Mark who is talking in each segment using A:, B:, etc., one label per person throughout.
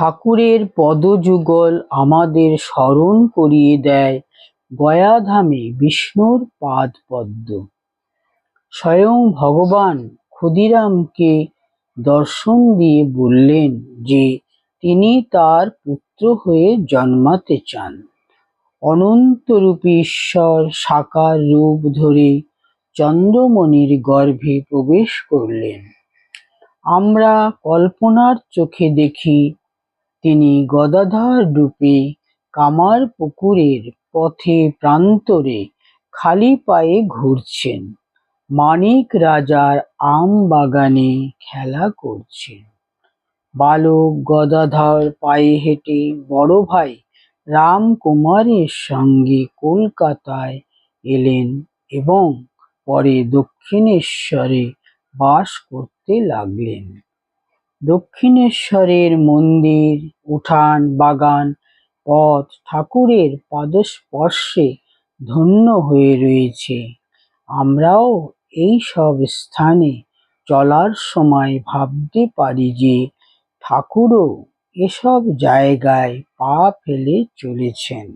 A: ঠাকুরের পদযুগল আমাদের স্মরণ করিয়ে দেয় গয়াধামে বিষ্ণুর পাদ পদ্ম স্বয়ং ভগবান ক্ষুদিরামকে দর্শন দিয়ে বললেন যে, তিনি তার পুত্র হয়ে জন্মাতে চান। অনন্তরূপী ঈশ্বর সাকার রূপ ধরে চন্দ্রমণির গর্ভে প্রবেশ করলেন। আমরা কল্পনার চোখে দেখি তিনি গদাধর রূপে কামার পুকুরের পথে প্রান্তরে খালি পায়ে ঘুরছেন। মানিক রাজার আম বাগানে খেলা করছেন। বালক গদাধর পায়ে হেঁটে বড় ভাই রামকুমারের সঙ্গে কলকাতায় এলেন এবং পরে দক্ষিণেশ্বরে বাস করতে লাগলেন। দক্ষিণেশ্বরের মন্দির, উঠান, বাগান, পথ, ঠাকুরের পাদস্পর্শে ধন্য হয়ে রয়েছে। আমরাও এই সব স্থানে চলার সময় ভাবতে পারি যে ঠাকুরও এসব জায়গায় পা ফেলে চলেছেন।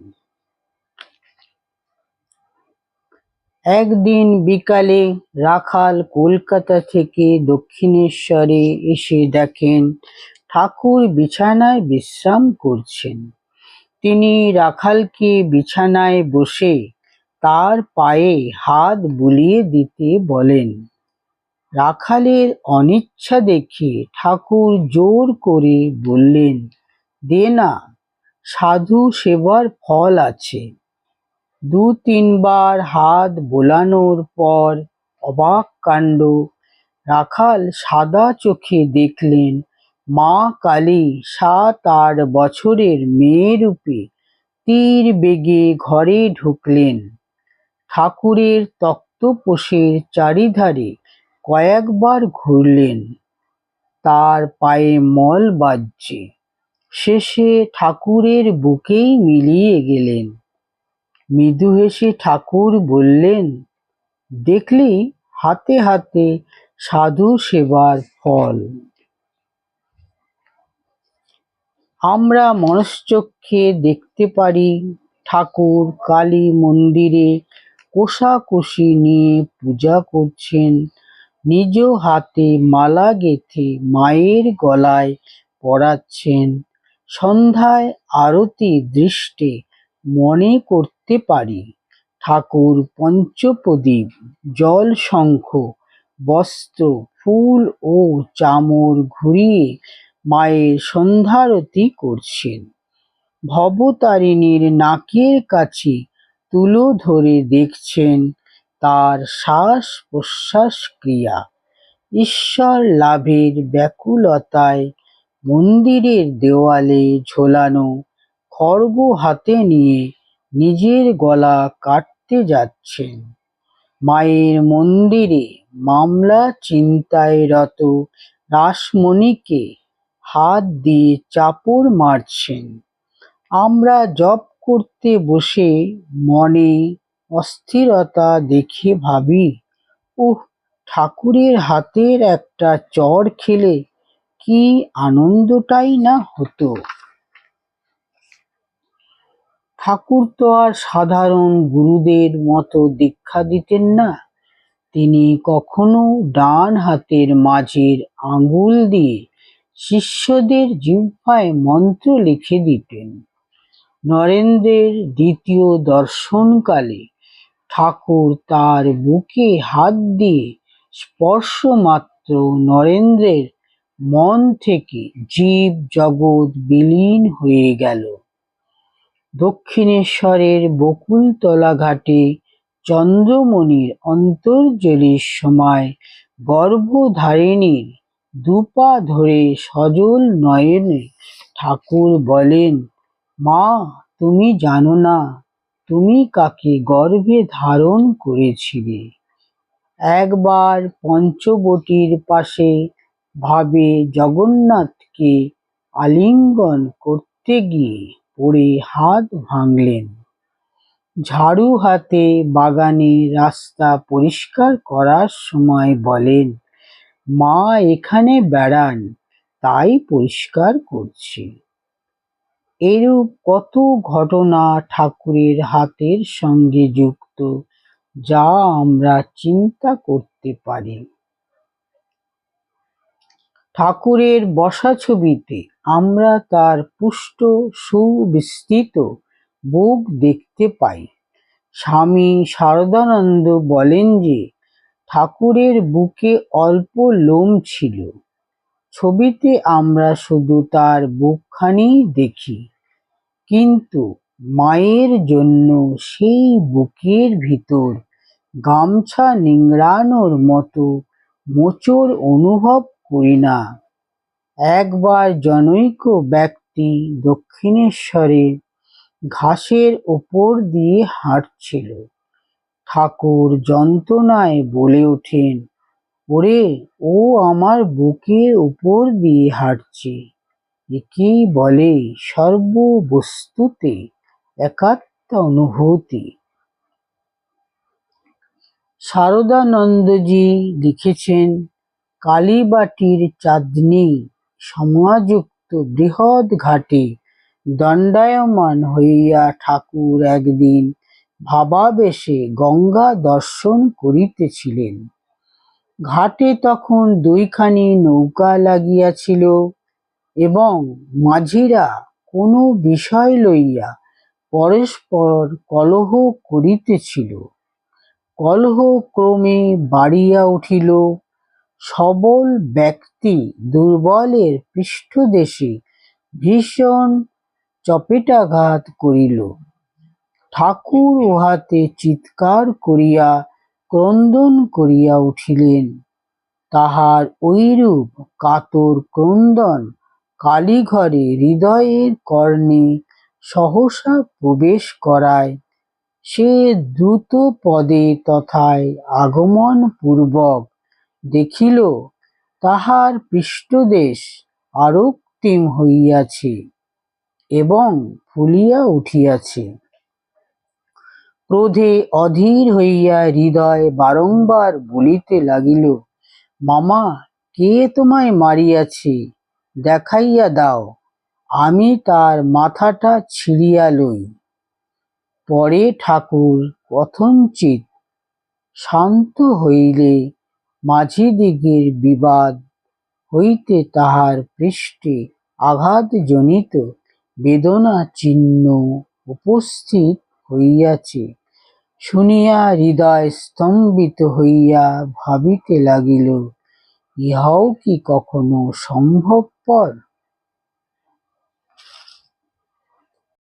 A: একদিন বিকালে রাখাল কলকাতা থেকে দক্ষিণেশ্বরে এসে দেখেন ঠাকুর বিছানায় বিশ্রাম করছেন। তিনি রাখালকে বিছানায় বসে তার পায়ে হাত বুলিয়ে দিতে বলেন, রাখালের অনিচ্ছা দেখে ঠাকুর জোর করে বললেন, দে না, সাধু সেবার ফল আছে। দু তিনবার হাত বোলানোর পর অবাক কাণ্ড। রাখাল সাদা চোখে দেখলেন, মা কালী সাত আট বছরের মেয়েরূপে তীর বেগে ঘরে ঢুকলেন। ঠাকুরের তক্তপোষের চারিধারে কয়েকবার ঘুরলেন। তার পায়ে মল বাজছে। শেষে ঠাকুরের বুকেই মিলিয়ে গেলেন। মৃদু হেসে ঠাকুর বললেন, দেখলি হাতে হাতে সাধু সেবার ফল। আমরা মনশ্চক্ষে দেখতে পারি ঠাকুর কালী মন্দিরে কোষাকুষি নিয়ে পূজা করছেন। নিজ হাতে মালা গেঁথে মায়ের গলায় পরাচ্ছেন। সন্ধ্যায় আরতি দৃষ্টে মনে করতে পারি। ঠাকুর, পঞ্চপ্রদীপ, জল শঙ্খ, বস্ত্র, ফুল ও চামর ঘুরিয়ে মায়ের সন্ধ্যারতি করছেন। ভবতারিণীর নাকের কাছে তুলো ধরে দেখছেন তার শ্বাস প্রশ্বাস ক্রিয়া। ঈশ্বর লাভের ব্যাকুলতায় মন্দিরের দেওয়ালে ঝোলানো খড়গ হাতে নিয়ে নিজের গলা কাটতে যাচ্ছেন। মায়ের মন্দিরে মামলা চিন্তায় রত রাসমণিকে হাত দিয়ে চাপড় মারছেন। আমরা জপ করতে বসে মনে অস্থিরতা দেখে ভাবি, উহ, ঠাকুরের হাতের একটা চড় খেলে কি আনন্দটাই না হতো? ঠাকুর তো আর সাধারণ গুরুদের মতো দীক্ষা দিতেন না। তিনি কখনো ডান হাতের মাঝের আঙুল দিয়ে শিষ্যদের জিহ্বায় মন্ত্র লিখে দিতেন। নরেন্দ্রের দ্বিতীয় দর্শনকালে ঠাকুর তার বুকে হাত দিয়ে স্পর্শ মাত্র নরেন্দ্রের মন থেকে জীব জগৎ বিলীন হয়ে গেল। দক্ষিণেশ্বরের বকুলতলা ঘাটে চন্দ্রমণির অন্তর্জলির সময় গর্ভধারিণীর দুপা ধরে সজল নয়নে ঠাকুর বলেন, মা, তুমি জানো না, তুমি কাকে গর্ভে ধারণ করেছিলে? একবার পঞ্চবটির পাশে ভাবে জগন্নাথকে আলিঙ্গন করতে গিয়ে পড়ে হাত ভাঙলেন। ঝাড়ু হাতে বাগানে রাস্তা পরিষ্কার করার সময় বলেন, মা এখানে বেড়ান, তাই পরিষ্কার করছি। এরূপ কত ঘটনা ঠাকুরের হাতের সঙ্গে যুক্ত, যা আমরা চিন্তা করতে পারি। ঠাকুরের বসা ছবিতে আমরা তার পুষ্ট সুবিস্তৃত বুক দেখতে পাই। স্বামী শারদানন্দ বলেন যে, ঠাকুরের বুকে অল্প লোম ছিল। ছবিতে আমরা শুধু তার বুকখানি দেখি, কিন্তু মায়ের জন্য সেই বুকের ভিতর গামছা নিংড়ানোর মতো মোচড় অনুভব করি না। একবার জনৈক ব্যক্তি দক্ষিণেশ্বরে ঘাসের ওপর দিয়ে হাঁটছিল। ঠাকুর যন্ত্রণায় বলে ওঠেন, ওরে, ও আমার বুকের উপর দিয়ে হাঁটছে। একেই বলে সর্ববস্তুতে একাত্ম অনুভূতি? শারদানন্দজি লিখেছেন, কালীবাটির চাঁদনি সমাযুক্ত বৃহৎ ঘাটে দণ্ডায়মান হইয়া ঠাকুর একদিন ভাবাবেশে গঙ্গা দর্শন করিতেছিলেন। ঘাটে তখন দুইখানি নৌকা লাগিয়াছিল এবং মাঝিরা কোনো বিষয় লইয়া পরস্পর কলহ করিতেছিল। কলহ ক্রমে বাড়িয়া উঠিল। সবল ব্যক্তি দুর্বলের পৃষ্ঠদেশে ভীষণ চপেটাঘাত করিল। ঠাকুর উহাতে চিৎকার করিয়া, ক্রন্দন করিয়া উঠিলেন। তাহার ঐরূপ কাতর ক্রন্দন কালীঘরে হৃদয়ের কর্ণে সহসা প্রবেশ করায়। সে দ্রুত পদে তথায় আগমন পূর্বক দেখিল, তাহার পৃষ্ঠদেশ আরক্তিম হইয়াছে এবং ফুলিয়া উঠিয়াছে। ক্রোধে অধীর হইয়া হৃদয় বারংবার বলিতে লাগিল, মামা, কে তোমায় মারিয়াছে? দেখাইয়া দাও, আমি তার মাথাটা ছিঁড়িয়া লই। পরে ঠাকুর কথঞ্চিত শান্ত হইলে মাঝিদিগের বিবাদ হইতে তাহার পৃষ্ঠে আঘাত জনিত বেদনা চিহ্ন উপস্থিত হইয়াছে। শুনিয়া হৃদয় স্তম্ভিত হইয়া ভাবিতে লাগিল, ইহাও কি কখনো সম্ভবপর?